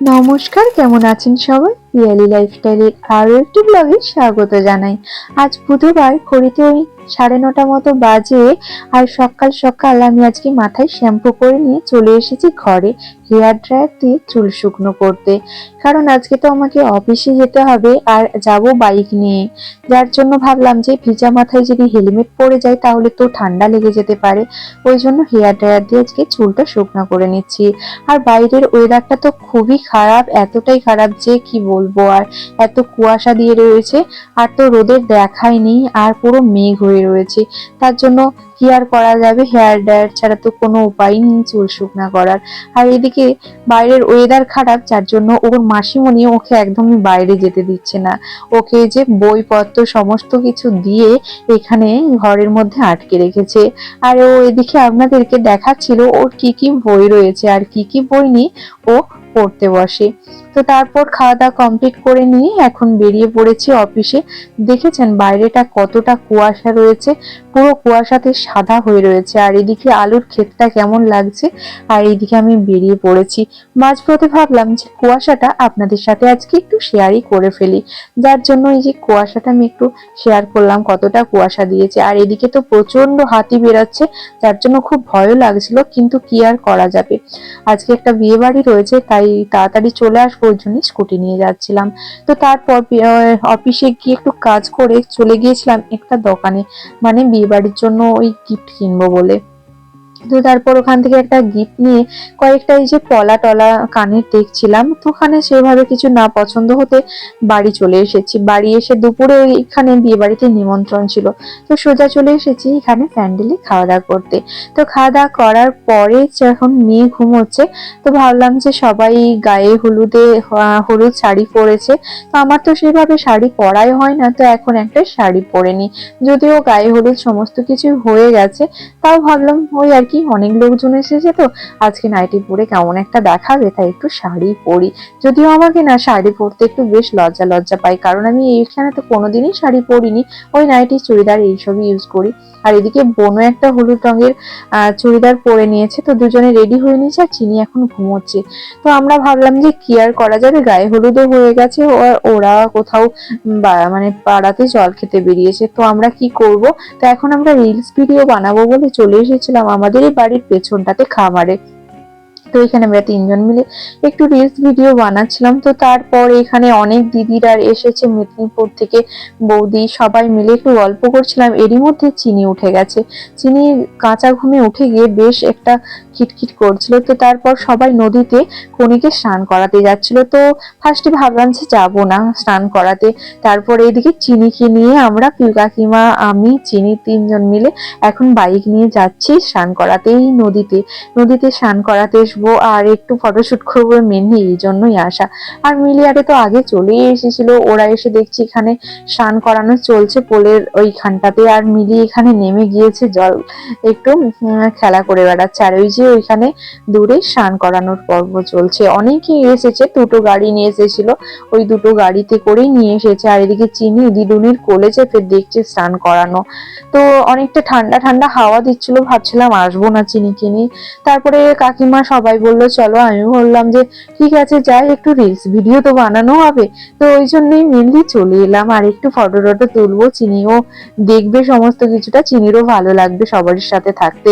নমস্কার, কেমন আছেন সবাই? রিয়ালি লাইফস্টাইলের আরও একটি ব্লগে স্বাগত জানাই। আজ বুধবার খড়িতে ওই সাড়ে নটা মতো বাজে আর সকাল সকাল আমি আজকে মাথায় শ্যাম্পু করে নিয়ে চলে এসেছি ঘরে হেয়ার ড্রায়ার দিয়ে চুল শুকনো করতে। কারণ আজকে তো আমাকে অফিসে যেতে হবে আর যাব বাইক নিয়ে। যার জন্য ভাবলাম যে ভিজা মাথায় যদি হেলমেট পরে যায় তাহলে তো ঠান্ডা লেগে যেতে পারে। ওই জন্য হেয়ার ড্রায়ার দিয়ে আজকে চুলটা শুকনো করে নিচ্ছি। আর বাইরের ওয়েদারটা তো খুবই খারাপ, এতটাই খারাপ যে কি বলব আর, এত কুয়াশা দিয়ে রয়েছে। আর তো রোদের দেখাই নেই আর পুরো মেঘ হয়ে রয়েছে। তার জন্য কি আর করা যাবে। হেয়ার ড্রায়ার ছাড়া তো কোনো উপায় নেই চুল শুকনা করার। আর এদিকে বাইরের ওয়েদার খারাপ, যার জন্য ওর মাসিমণি ওকে একদমই বাইরে যেতে দিচ্ছে না। ওকে যে বইপত্র সমস্ত কিছু দিয়ে এখানে ঘরের মধ্যে আটকে রেখেছে। আর ও এদিকে আপনাদেরকে দেখাচ্ছিল ওর কি কি বই রয়েছে আর কি কি বই নিয়ে ও পড়তে বসে। তো তারপর খাওয়া দাওয়া কমপ্লিট করে নিয়ে এখন বেরিয়ে পড়েছি অফিসে দেখেছেন বাইরেটা কতটা কুয়াশা রয়েছে? পুরো কুয়াশাতে সাদা হয়ে রয়েছে। আর এদিকে আলুর ক্ষেতটা কেমন লাগছে? আর এইদিকে আমি বেরিয়ে পড়েছি। মাঝপথে ভাবলাম যে কুয়াশাটা আপনাদের সাথে আজকে একটু শেয়ারই করে ফেলি। যার জন্য এই যে কুয়াশাটা আমি একটু শেয়ার করলাম, কতটা কুয়াশা দিয়েছে। আর এদিকে তো প্রচণ্ড হাতি বেরাচ্ছে, যার জন্য খুব ভয়ও লাগছিল, কিন্তু কি আর করা যাবে? আজকে একটা বিয়ে বাড়ি রয়েছে, তাই তাড়াতাড়ি চলে আসব ওই স্কুটি নিয়ে যাচ্ছিলাম। তো তারপর অফিসে গিয়ে একটু কাজ করে চলে গিয়েছিলাম একটা দোকানে। মানে বিয়েবাড়ির জন্য ওই গিফট কিনবো বলে। তো তারপর ওখান থেকে একটা গিফট নিয়ে কয়েকটা এই যে পলা টলা কানের দেখছিলাম, তো ওখানে সেভাবে কিছু না পছন্দ হতে বাড়ি চলে এসেছি। বাড়ি এসে দুপুরে এখানে বিয়ে বাড়িতে নিমন্ত্রণ ছিল, তো সোজা চলে এসেছি এখানে প্যান্ডেলে খাওয়া দাওয়া করতে। তো খাওয়া দাওয়া করার পরে যখন মেয়ে ঘুমোচ্ছে, তো ভাবলাম যে সবাই গায়ে হলুদে হলুদ শাড়ি পরেছে, তো আমার তো সেভাবে শাড়ি পরাই হয় না, তো এখন একটা শাড়ি পরে নি। যদিও গায়ে হলুদ সমস্ত কিছু হয়ে গেছে, তাও ভাবলাম ওই আর কি অনেক লোকজন এসেছে তো। আজকে নাইটি পরে কেমন একটা দেখাবে তাই একটু শাড়ি পরি। যদিও আমাকে না শাড়ি পরতে একটু বেশ লজ্জা লজ্জা পাই কারণ আমি এইখানে তো কোনোদিনই শাড়ি পরিনি। ওই নাইটি চুড়িদার এইসবই ইউজ করি। আর এদিকে বোনও একটা হলুদ রঙের চুড়িদার পরে নিয়েছে তো দুজনে রেডি হয়ে নিয়েছে আর চিনি এখন ঘুমোচ্ছে। তো আমরা ভাবলাম যে কি আর করা যাবে, গায়ে হলুদও হয়ে গেছে ওরা কোথাও মানে পাড়াতে জল খেতে বেরিয়েছে। তো আমরা কি করব? তো এখন আমরা রিলস ভিডিও বানাবো বলে চলে এসেছিলাম। আমাদের এই বাড়ির পেছনটাতে খামারে। তো এখানে আমরা তিনজন মিলে একটু রিলস ভিডিও বানাচ্ছিলাম। তো তারপর এখানে অনেক দিদিরা এসেছে মেদিনীপুর থেকে, বৌদি সবাই মিলে একটু গল্প করছিলাম। এরই মধ্যে চিনি উঠে গেছে। চিনি কাঁচা ঘুমে উঠে গিয়ে বেশ একটা খিটখিট করছিল। তো তারপর সবাই নদীতে কনিকে স্নান করাতে যাচ্ছিল। তো ফার্স্টে ভাবলাম যে যাব না স্নান করাতে। তারপর এদিকে চিনিকে নিয়ে আমরা কাকিমা, আমি, চিনি তিনজন মিলে এখন বাইক নিয়ে যাচ্ছি স্নান করাতে এই নদীতে। নদীতে স্নান করাতে আসব আর একটু ফটোশুট করব মেনলি এই জন্যই আসা। আর মিলিয়ারে তো আগে চলেই এসেছিল, ওরা এসে দেখছি এখানে স্নান করানো চলছে পোলের ওইখানটাতে, আর মিলি এখানে নেমে গিয়েছে জল, একটু খেলা করে বেড়াচ্ছে। আর ওই যে ওইখানে দূরে স্নান করানোর পর্ব চলছে। অনেকেই এসেছে, দুটো গাড়ি নিয়ে এসেছিল, ওই দুটো গাড়িতে করেই নিয়ে এসেছে। আর এদিকে চিনি দিদুনির কোলে চেপে দেখছে স্নান করানো। তো অনেকটা ঠান্ডা ঠান্ডা হাওয়া দিচ্ছিল, ভাবছিলাম আসব না চিনি নিয়ে। তারপরে কাকিমা সবাই বলল, চলো আমি বললাম যে, ঠিক আছে, যাই, একটু রিলস ভিডিও তো বানানো হবে। তো ওই জন্যই মেনলি চলে এলাম। আর একটু ফটো টটো তুলবো, চিনিও দেখবে সমস্ত কিছুটা, চিনিরও ভালো লাগবে সবার সাথে থাকতে।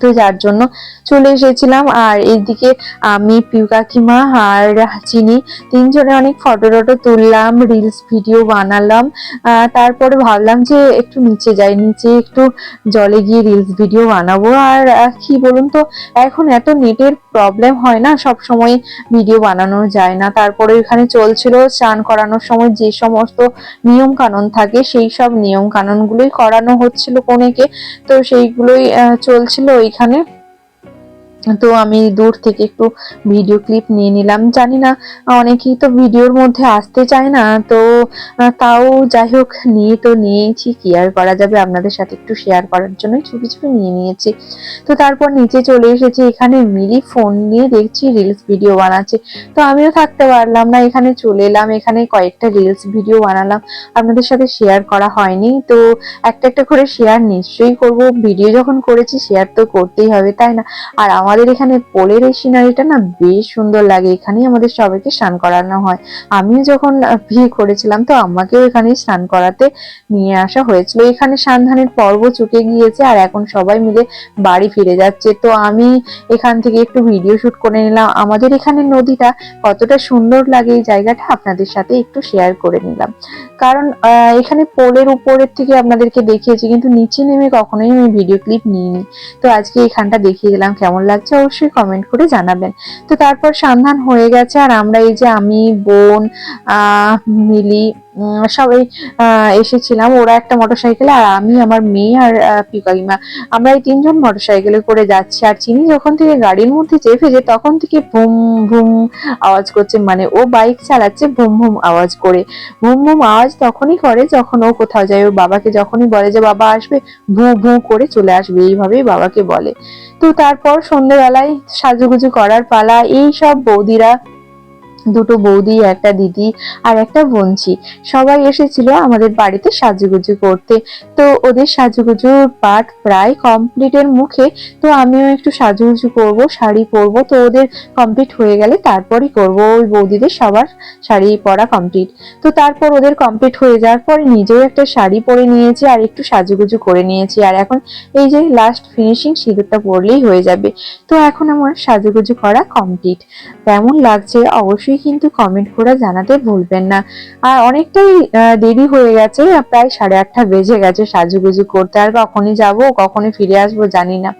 তো যার জন্য চলে এসেছিলাম। আর এইদিকে আমি পিউ কাকিমা আর চিনি তিনজনে অনেক ফটো টটো তুললাম রিলস ভিডিও বানালাম। তারপরে ভাবলাম যে একটু নিচে যাই, নিচে একটু জলে গিয়ে রিলস ভিডিও বানাবো। আর কি বলুন তো, এখন এত নেটের প্রবলেম হয় না, সব সময় ভিডিও বানানো যায় না। তারপরে এখানে চলছিল স্নান করানোর সময় যে সমস্ত নিয়ম কানুন থাকে, সেই সব নিয়ম কানুনগুলোই করানো হচ্ছিল কোনেকে। তো সেইগুলোই চলছিল। ওইখানে তো আমি দূর থেকে একটু ভিডিও ক্লিপ নিয়ে নিলাম। জানি না, অনেকেই তো ভিডিওর মধ্যে আসতে চায় না, তো তাও যাই হোক, নিয়ে তো নিয়েছি, কি আর করা যাবে? আপনাদের সাথে একটু শেয়ার করার জন্যই চুপি চুপি নিয়ে নিয়েছি। তো তারপর নিচে চলে এসেছি, এখানে মিলি ফোন নিয়ে দেখছি রিলস ভিডিও বানাচ্ছে। তো আমিও থাকতে পারলাম না, এখানে চলে এলাম, এখানে কয়েকটা রিলস ভিডিও বানালাম। আপনাদের সাথে শেয়ার করা হয়নি, তো একটা একটা করে শেয়ার নিশ্চয়ই করব। ভিডিও যখন করেছি শেয়ার তো করতেই হবে, তাই না? আর আমাদের আমাদের এখানে পোলের এই সিনারিটা না বেশ সুন্দর লাগে। এখানেই আমাদের সবাইকে স্নান করানো হয়। আমিও যখন বিয়ে করেছিলাম তো আমাকেও এখানেই স্নান করাতে নিয়ে আসা হয়েছিল। এখানে সান্ধানের পর্ব চুকে গিয়েছে আর এখন সবাই মিলে বাড়ি ফিরে যাচ্ছে। তো আমি এখান থেকে একটু ভিডিও শুট করে নিলাম। আমাদের এখানে নদীটা কতটা সুন্দর লাগে এই জায়গাটা আপনাদের সাথে একটু শেয়ার করে নিলাম। কারণ এখানে পোলের উপরের থেকে আপনাদেরকে দেখিয়েছি, কিন্তু নিচে নেমে কখনোই আমি ভিডিও ক্লিপ নিইনি। তো আজকে এখানটা দেখিয়ে দিলাম। কেমন লাগছে? অবশ্যই কমেন্ট করে জানাবেন। তো তারপর সন্ধান হয়ে গেছে, আর আমরা এই যে আমি, বোন মিলি সবাই এসেছিলাম। ওরা একটা মোটরসাইকেলে আর আমি, আমার মেয়ে আর পিকাইমা আমরা এই তিনজন মোটরসাইকেলে করে যাচ্ছি। আর চিনি যখন থেকে গাড়ির মধ্যে চেপেছে, তখন থেকে ভুম ভুম আওয়াজ করছে। মানে ও বাইক চালাচ্ছে, ভুম ভুম আওয়াজ করে। ভুম ভুম আওয়াজ তখনই করে যখন ও কোথাও যায়। ওর বাবাকে যখনই বলে যে, বাবা আসবে, ভু ভু করে চলে আসবে। এইভাবেই বাবাকে বলে। তো তারপর সন্ধ্যেবেলায় সাজুগুজু করার পালা, এই সব বৌদিরা দুটো বৌদি, একটা দিদি আর একটা বোনছি সবাই এসেছিল আমাদের বাড়িতে সাজুগুজু করতে। তো ওদের সাজুগুজুর পাঠ প্রায় কমপ্লিটের মুখে। তো আমিও একটু সাজুগুজু করব, শাড়ি পরবো। তো ওদের কমপ্লিট হয়ে গেলে তারপরই করব। ওই বৌদিদের সবার শাড়ি পরা কমপ্লিট তো তারপর ওদের কমপ্লিট হয়ে যাওয়ার পর নিজেও একটা শাড়ি পরে নিয়েছি আর একটু সাজুগুজু করে নিয়েছি। আর এখন এই যে লাস্ট ফিনিশিং সিঁদুরটা পরলেই হয়ে যাবে। তো এখন আমার সাজুগুজু করা কমপ্লিট কেমন লাগছে অবশ্যই কিন্তু কমেন্ট করে জানাতে ভুলবেন না। আর অনেকটাই দেরি হয়ে গেছে, প্রায় সাড়ে আটটা বেজে গেছে সাজুগুজু করতে। আর কখনই যাব, কখনই ফিরে আসব জানি না।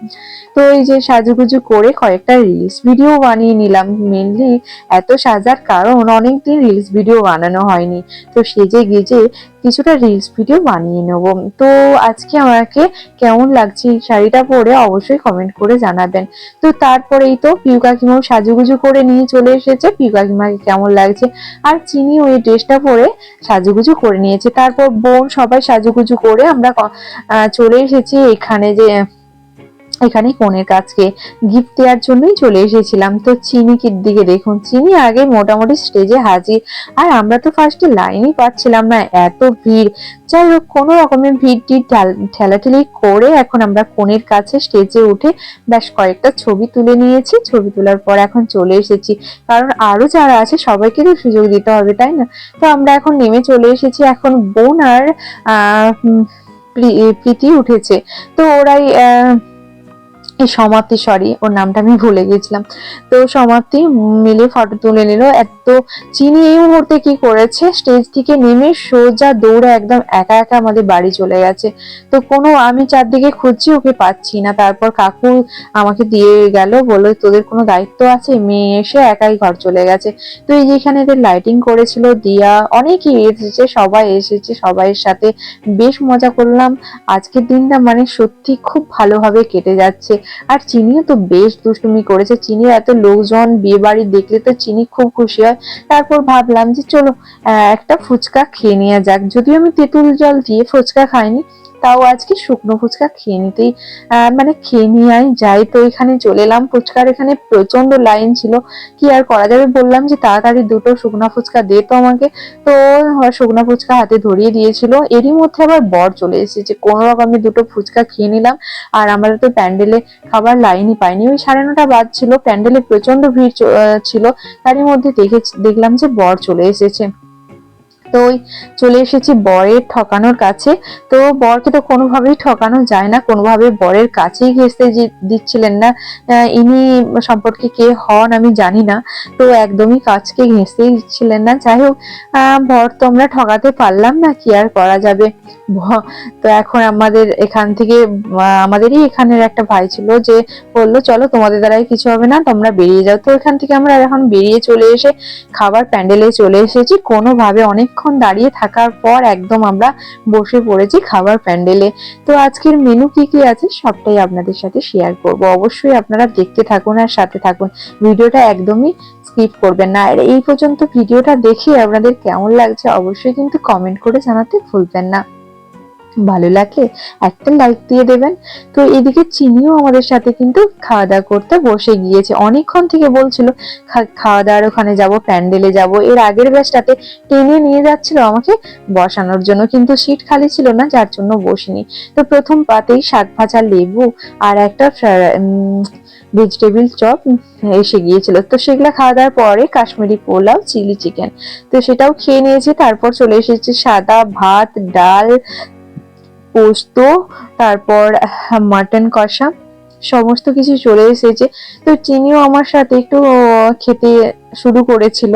তো এই যে সাজুগুজু করে কয়েকটা রিলস ভিডিও বানিয়ে নিলাম। মেনলি এত সাজার কারণ অনেকদিন রিলস ভিডিও বানানো হয়নি। তো সেজে গেজে কিছুটা রিলস ভিডিও বানিয়ে নেব। তো আজকে আমাকে কেমন লাগছে এই শাড়িটা পরে অবশ্যই কমেন্ট করে জানাবেন। তো তারপরেই তো পিউ কাকিমাও সাজুগুজু করে নিয়ে চলে এসেছে। পিউ কাকিমাকে কেমন লাগছে? আর চিনি ওই ড্রেসটা পরে সাজুগুজু করে নিয়েছে। তারপর বোন সবাই সাজুগুজু করে আমরা চলে এসেছি এখানে যে এখানে কনের কাছকে গিফট দেওয়ার জন্যই চলে এসেছিলাম। তো চিনিকির দিকে দেখুন, চিনি আগে মোটামুটি স্টেজে হাজির। আর আমরা তো ফার্স্টে লাইনই পাচ্ছিলাম না, এত ভিড়। যাই হোক, কোনো রকমের ভিড় টির ঠেল- ঠেলাঠেলি করে এখন আমরা কনের কাছে স্টেজে উঠে বেশ কয়েকটা ছবি তুলে নিয়েছি। ছবি তোলার পর এখন চলে এসেছি। কারণ আরও যারা আছে সবাইকে তো সুযোগ দিতে হবে, তাই না? তো আমরা এখন নেমে চলে এসেছি। এখন বোন আর প্রীতি উঠেছে। তো ওরাই এই সমাপ্তি সরি ওর নামটা আমি ভুলে গেছিলাম তো সমাপ্তি মিলে ফটো তুলে নিল। এত চিনি এই মুহূর্তে কি করেছে? স্টেজ থেকে নেমে সোজা দৌড়ে একদম একা একা আমাদের বাড়ি চলে গেছে। তো কোনো আমি চারদিকে খুঁজছি, ওকে পাচ্ছি না। তারপর কাকু আমাকে দিয়ে গেল, বলল, তোদের কোনো দায়িত্ব আছে? মেয়ে এসে একাই ঘর চলে গেছে। তো এই যেখানে এদের লাইটিং করেছিল, দিয়া, অনেকেই এসেছে, সবাই এসেছে, সবাইয়ের সাথে বেশ মজা করলাম। আজকের দিনটা মানে সত্যি খুব ভালোভাবে কেটে যাচ্ছে। আর চিনিও তো বেশ দুষ্টুমি করেছে। চিনির এত লোকজন বিয়ে বাড়ি দেখলে তো চিনি খুব খুশি হয়। তারপর ভাবলাম যে চলো একটা ফুচকা খেয়ে নেওয়া যাক। যদিও আমি তেঁতুল জল দিয়ে ফুচকা খাইনি তাও আজকে শুকনো ফুচকা খেয়ে নিতেই মানে খেয়ে নিয়ে যাই তো এখানে চলে এলাম। ফুচকার এখানে প্রচণ্ড লাইন ছিল। কি আর করা যাবে বললাম যে তাড়াতাড়ি দুটো শুকনো ফুচকা দে তো আমাকে। তো শুকনো ফুচকা হাতে ধরিয়ে দিয়েছিল। এরই মধ্যে আবার বর চলে এসেছে কোনো রকমে দুটো ফুচকা খেয়ে নিলাম। আর আমরা তো প্যান্ডেলে খাবার লাইনই পাইনি। ওই সাড়ে নটা বাজছিল। প্যান্ডেলে প্রচণ্ড ভিড় ছিল। তারই মধ্যে দেখে দেখলাম যে বর চলে এসেছে। তো ওই চলে এসেছি বরের ঠকানোর কাছে। তো বরকে তো কোনোভাবেই ঠকানো যায় না কোনোভাবে বরের কাছেই ঘেসতে দিচ্ছিলেন না। ইনি সম্পর্কে কে হন আমি জানি না, তো একদমই কাছকে ঘেঁষতেই দিচ্ছিলেন না। যাই হোক বর তো আমরা ঠকাতে পারলাম না, কি আর করা যাবে? তো এখন আমাদের এখান থেকে আমাদেরই এখানের একটা ভাই ছিল যে বলল, চলো তোমাদের দ্বারাই কিছু হবে না, তোমরা বেরিয়ে যাও। তো এখান থেকে আমরা এখন বেরিয়ে চলে এসে খাবার প্যান্ডেলে চলে এসেছি। কোনোভাবে অনেকক্ষণ দাঁড়িয়ে থাকার পর একদম আমরা বসে পড়েছি খাবার প্যান্ডেলে। তো আজকের মেনু কি কি আছে সবটাই আপনাদের সাথে শেয়ার করব। অবশ্যই আপনারা দেখতে থাকুন আর সাথে থাকুন। ভিডিওটা একদমই স্কিপ করবেন না। আর এই পর্যন্ত ভিডিওটা দেখে আপনাদের কেমন লাগছে অবশ্যই কিন্তু কমেন্ট করে জানাতে ভুলবেন না। ভালো লাগে, একটা লাইক দিয়ে দেবেন। তো এদিকে চিনিও আমাদের সাথে কিন্তু খাওয়া দাওয়া করতে বসে গিয়েছে। অনেকক্ষণ থেকে বলছিল খাওয়া দাওয়ার ওখানে যাব, প্যান্ডেলে যাব। এর আগের ব্যাচটাতে টেনে নিয়ে যাচ্ছিল আমাকে। বসানোর জন্য কিন্তু সিট খালি ছিল না, যার জন্য বসিনি। তো প্রথম পাতেই শাক ভাজা, লেবু আর একটা ভেজিটেবিল চপ এসে গিয়েছিল। তো সেগুলো খাওয়া দাওয়ার পরে কাশ্মীরি পোলাও চিলি চিকেন তো সেটাও খেয়ে নিয়েছি, তারপর চলে এসেছে সাদা ভাত, ডাল পোস্ত, তারপর মাটন কষা, সমস্ত কিছু চলে এসেছে। তো চিনিও আমার সাথে একটু খেতে শুরু করেছিল।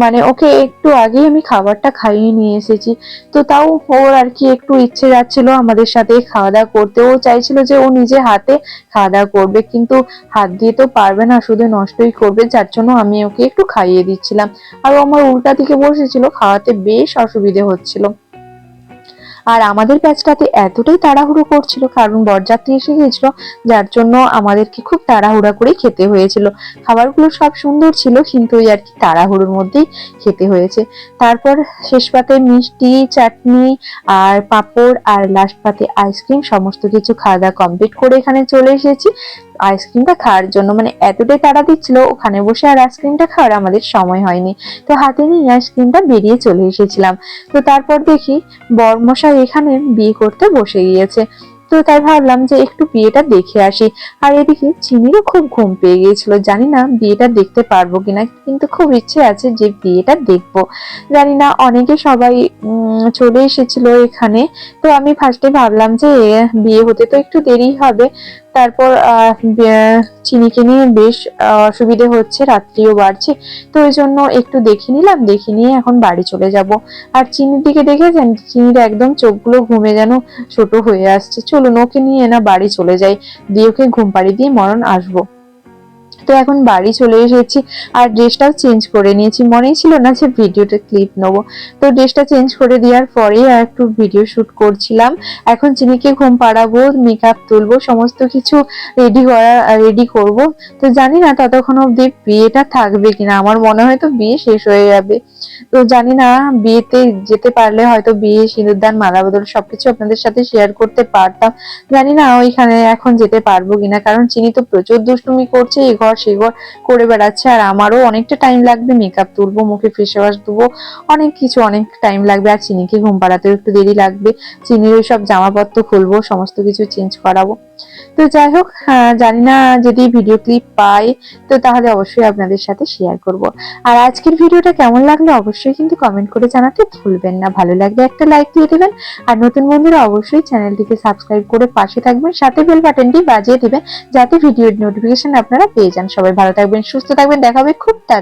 মানে ওকে একটু আগেই আমি খাবারটা খাইয়ে নিয়ে এসেছি। তো তাও ওর আর কি একটু ইচ্ছে যাচ্ছিল আমাদের সাথে খাওয়া দাওয়া করতে। ও চাইছিল যে ও নিজে হাতে খাওয়া দাওয়া করবে, কিন্তু হাত দিয়ে তো পারবে না, শুধু নষ্টই করবে, যার জন্য আমি ওকে একটু খাইয়ে দিচ্ছিলাম। আর আমার উল্টা দিকে বসেছিল, খাওয়াতে বেশ অসুবিধে হচ্ছিল। আর আমাদের ব্যাচটাতে এতটাই তাড়াহুড়ো করছিল, কারণ বরযাত্রী এসে গিয়েছিল যার জন্য আমাদেরকে খুব তাড়াহুড়া করে খেতে হয়েছিল। খাবারগুলো সব সুন্দর ছিল, কিন্তু ওই আর কি তাড়াহুড়োর মধ্যেই খেতে হয়েছে। তারপর শেষ পাতে মিষ্টি, চাটনি আর পাঁপড় আর লাস্ট পাতে আইসক্রিম সমস্ত কিছু খাওয়া দাওয়া কমপ্লিট করে এখানে চলে এসেছি। আইসক্রিমটা খাওয়ার জন্য। মানে এতটাই তাড়া দিচ্ছিল ওখানে বসে আর আইসক্রিমটা খাওয়ার আমাদের সময় হয়নি। তো হাতে নিয়ে আইসক্রিমটা বেরিয়ে চলে এসেছিলাম। তো তারপর দেখি বরমশাই এখানে বিয়ে করতে বসে গিয়েছে। তো তাই ভাবলাম যে একটু বিয়েটা দেখে আসি। আর এদিকে চিনিরও খুব ঘুম পেয়ে গিয়েছিল। জানি না বিয়েটা দেখতে পারব কিনা, কিন্তু খুব ইচ্ছে আছে যে বিয়েটা দেখব। জানি না, অনেকে সবাই চলে এসেছিল এখানে। তো আমি ফার্স্টে ভাবলাম যে বিয়ে হতে তো একটু দেরি হবে। তারপর চিনিকে নিয়ে বেশ অসুবিধে হচ্ছে, রাত্রিও বাড়ছে। তো ওই জন্য একটু দেখে নিলাম, দেখে নিয়ে এখন বাড়ি চলে যাব। আর চিনির দিকে দেখেছেন? চিনির একদম চোখগুলো ঘুমে যেন ছোট হয়ে আসছে। চলুন, ওকে নিয়ে না বাড়ি চলে যাই। দিয়ে ওকে ঘুম পাড়ি দিয়ে মরণ আসব। তো এখন বাড়ি চলে এসেছি আর ড্রেসটাও চেঞ্জ করে নিয়েছি। মনেই ছিল না যে ভিডিওটা ক্লিপ নেব। তো ড্রেসটা চেঞ্জ করে দেওয়ার পরে আর একটু ভিডিও শুট করছিলাম। এখন চিনিকে ঘুম পাড়াবো মেকআপ তুলবো, সমস্ত কিছু রেডি করা রেডি করব। তো জানি না ততক্ষণ অব্দি বিয়েটা থাকবে কিনা। আমার মনে হয় তো বিয়ে শেষ হয়ে যাবে। তো জানি না বিয়েতে যেতে পারলে হয়তো বিয়ে, সিঁদুরদান মালা বদল সবকিছু আপনাদের সাথে শেয়ার করতে পারতাম। জানি না ওইখানে এখন যেতে পারব কিনা। কারণ চিনি তো প্রচুর দুষ্টুমি করছে এই ঘর ঘর করে বেড়াচ্ছে। আর আমারও অনেকটা টাইম লাগবে মেকআপ তুলবো, মুখে ফেস ওয়াশ দেবো অনেক কিছু অনেক টাইম লাগবে। আর চিনিকে ঘুম পাড়াতেও একটু দেরি লাগবে। চিনির ওই সব জামাপত্র খুলবো, সমস্ত কিছু চেঞ্জ করাবো। তো যাই হোক জানি না যদি ভিডিও ক্লিপ পাই, তো তাহলে অবশ্যই আপনাদের সাথে শেয়ার করব। আর আজকের ভিডিওটা কেমন লাগল অবশ্যই কিন্তু কমেন্ট করে জানাতে ভুলবেন না। ভালো লাগলে একটা লাইক দিয়ে দেবেন, আর নতুন বন্ধুরা অবশ্যই চ্যানেলটিকে সাবস্ক্রাইব করে পাশে থাকবেন, সাথে বেল বাটনটি বাজিয়ে দেবেন, যাতে ভিডিওর নোটিফিকেশন আপনারা পেয়ে যান। সবাই ভালো থাকবেন, সুস্থ থাকবেন, দেখা হবে খুব তাড়াতাড়ি।